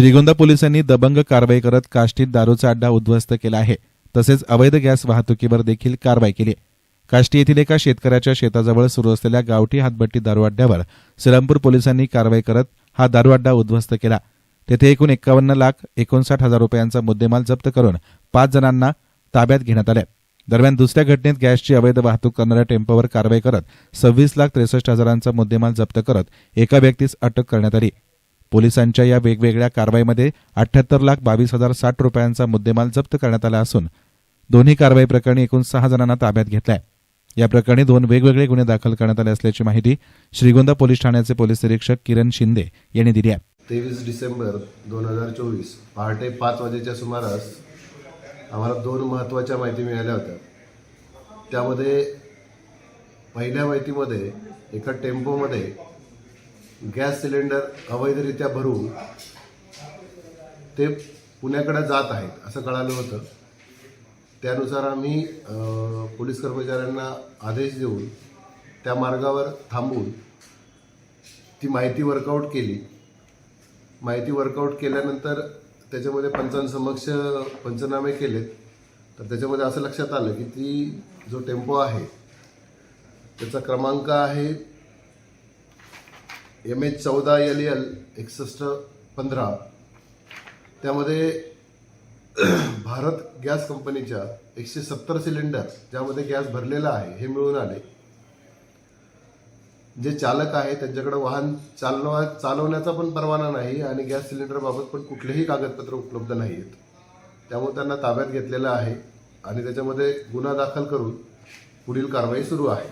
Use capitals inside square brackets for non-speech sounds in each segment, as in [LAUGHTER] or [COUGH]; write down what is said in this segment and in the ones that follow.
श्रीगोंदा पोलिसांनी दबंग कारवाई करत काष्टीत दारूचा अड्डा उद्ध्वस्त केला आहे. तसेच अवैध गॅस वाहतुकीवर देखील कारवाई केली. काष्टी येथील एका शेतकऱ्याच्या शेताजवळ सुरू असलेल्या गावठी हातभट्टी दारू अड्ड्यावर श्रीरामपूर पोलिसांनी कारवाई करत हा दारू अड्डा उद्ध्वस्त केला. तेथे एकूण एकावन्न लाख एकोणसाठ हजार रुपयांचा मुद्देमाल जप्त करून पाच जणांना ताब्यात घेण्यात आले. दरम्यान दुसऱ्या घटनेत गॅसची अवैध वाहतूक करणाऱ्या टेम्पोवर कारवाई करत सव्वीस लाख त्रेसष्ट हजारांचा मुद्देमाल जप्त करत एका व्यक्तीस अटक करण्यात आली. पोलिसांच्या या वेगवेगळ्या कारवाईमध्ये अठ्याहत्तर लाख बावीस हजार साठ रुपयांचा मुद्देमाल जप्त करण्यात आला असून दोन्ही कारवाई प्रकरणी एकूण सहा जणांना ताब्यात घेतलाय. या प्रकरणी दोन वेगवेगळे गुन्हे दाखल करण्यात आले असल्याची माहिती श्रीगोंदा पोलीस ठाण्याचे पोलीस निरीक्षक किरण शिंदे यांनी दिली आहे. तेवीस डिसेंबर दोन हजार चोवीस पहाटे पाच वाजेच्या सुमारास आम्हाला दोन महत्त्वाच्या माहिती मिळाल्या होत्या. त्यामध्ये पहिल्या माहितीमध्ये एका टेम्पोमध्ये गॅस सिलेंडर अवैधरित्या भरून ते पुण्याकडे जात आहेत असं कळालं होतं. त्यानुसार आम्ही पोलीस कर्मचाऱ्यांना आदेश देऊन त्या मार्गावर थांबून ती माहिती वर्कआउट केली. माहिती वर्कआउट केल्यानंतर त्याच्यामध्ये पंचांसमक्ष पंचनामे केलेत. तर त्याच्यामध्ये असं लक्षात आलं की ती जो टेम्पो आहे त्याचा क्रमांक आहे एम एच चौदा एल एल एकसष्ट पंधरा. त्यामध्ये [CLEARS THROAT] भारत गॅस कंपनीच्या एकशे सत्तर सिलेंडर ज्यामध्ये गॅस भरलेला आहे हे मिळून आले. जे चालक आहे त्यांच्याकडे वाहन चालवा चालवण्याचा पण परवाना नाही आणि गॅस सिलेंडरबाबत पण कुठलेही कागदपत्र उपलब्ध नाही आहेत त्यामुळे त्यांना ताब्यात घेतलेलं आहे आणि त्याच्यामध्ये गुन्हा दाखल करून पुढील कारवाई सुरू आहे.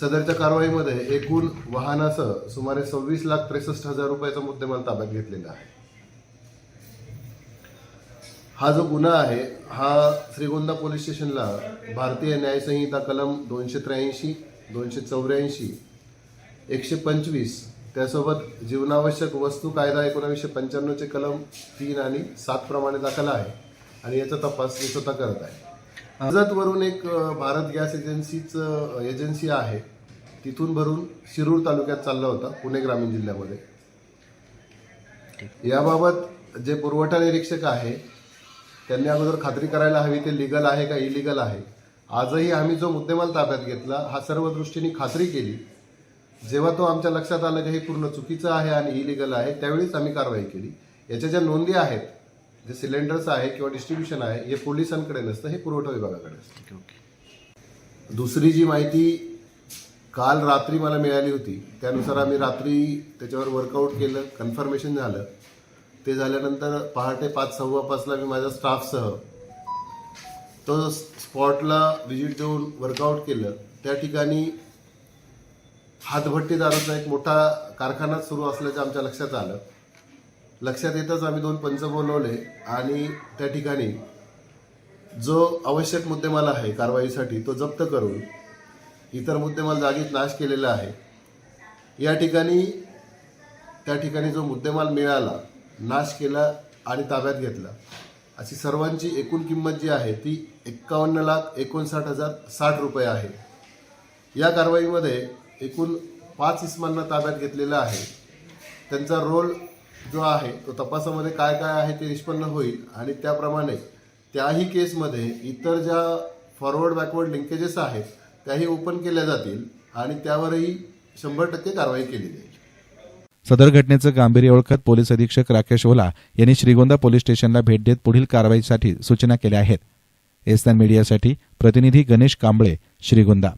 सदरच्या कारवाईमध्ये एकूण वाहनासह सुमारे सव्वीस लाख त्रेसष्ट हजार रुपयाचा मुद्देमाल ताब्यात घेतलेला आहे. हा जो गुन्हा आहे हा श्रीगोंदा पोलीस स्टेशनला भारतीय न्यायसंहिता कलम दोनशे त्र्याऐंशी दोनशे चौऱ्याऐंशी एकशे पंचवीस त्यासोबत जीवनावश्यक वस्तू कायदा एकोणावीसशे पंच्याण्णवचे कलम तीन आणि सात प्रमाणे दाखल आहे आणि याचा तपास मी स्वतः करत आहे. कर्जतवरून एक भारत गॅस एजन्सीचं एजन्सी आहे. तिथून भरून शिरूर तालुक्यात चालला होता पुणे ग्रामीण जिल्ह्यामध्ये. याबाबत जे पुरवठा निरीक्षक आहे त्यांनी अगोदर खात्री करायला हवी ते लिगल आहे का इलिगल आहे. आजही आम्ही जो मुद्देमाल ताब्यात घेतला हा सर्व दृष्टीने खात्री केली. जेव्हा तो आमच्या लक्षात आलं की हे पूर्ण चुकीचं आहे आणि इलिगल आहे त्यावेळीच आम्ही कारवाई केली. याच्या ज्या नोंदी आहेत जे सिलेंडर्स आहे किंवा डिस्ट्रीब्युशन आहे हे पोलिसांकडे नसतं हे पुरवठा विभागाकडे असतं. दुसरी जी माहिती काल रात्री मला मिळाली होती त्यानुसार आम्ही रात्री त्याच्यावर वर्कआउट केलं कन्फर्मेशन झालं. ते झाल्यानंतर पहाटे पाच सव्वा पाचला मी माझ्या स्टाफसह तो स्पॉटला व्हिजिट देऊन वर्कआउट केलं. त्या ठिकाणी हातभट्टी दारूचा एक मोठा कारखाना सुरू असल्याचं आमच्या लक्षात आलं. लक्षात येतच आम्ही दोन पंच बोलवले आणि त्या ठिकाणी जो आवश्यक मुद्देमाल आहे कारवाईसाठी तो जप्त करून इतर मुद्देमाल जागीच नाश केलेला आहे. या ठिकाणी त्या ठिकाणी जो मुद्देमाल मिळाला नाश केला आणि ताब्यात घेतला अशी सर्वांची एकूण किंमत जी आहे ती एक्कावन्न लाख एकोणसाठ हजार साठ रुपये आहे. या कारवाईमध्ये एकूण पाच इस्मांना ताब्यात घेतलेलं आहे. त्यांचा रोल जो आहे तो तपासामध्ये काय काय आहे ते निष्पन्न होईल. आणि त्याप्रमाणे त्याही केसमध्ये इतर ज्या फॉरवर्ड बॅकवर्ड लिंकेजेस आहेत त्याही ओपन केल्या जातील आणि त्यावरही शंभर टक्के कारवाई केली जाईल. सदर घटनेचं गांभीर्य ओळखत पोलीस अधीक्षक राकेश ओला यांनी श्रीगोंदा पोलीस स्टेशनला भेट देत पुढील कारवाईसाठी सूचना केल्या आहेत. एसएन मीडियासाठी प्रतिनिधी गणेश कांबळे श्रीगोंदा.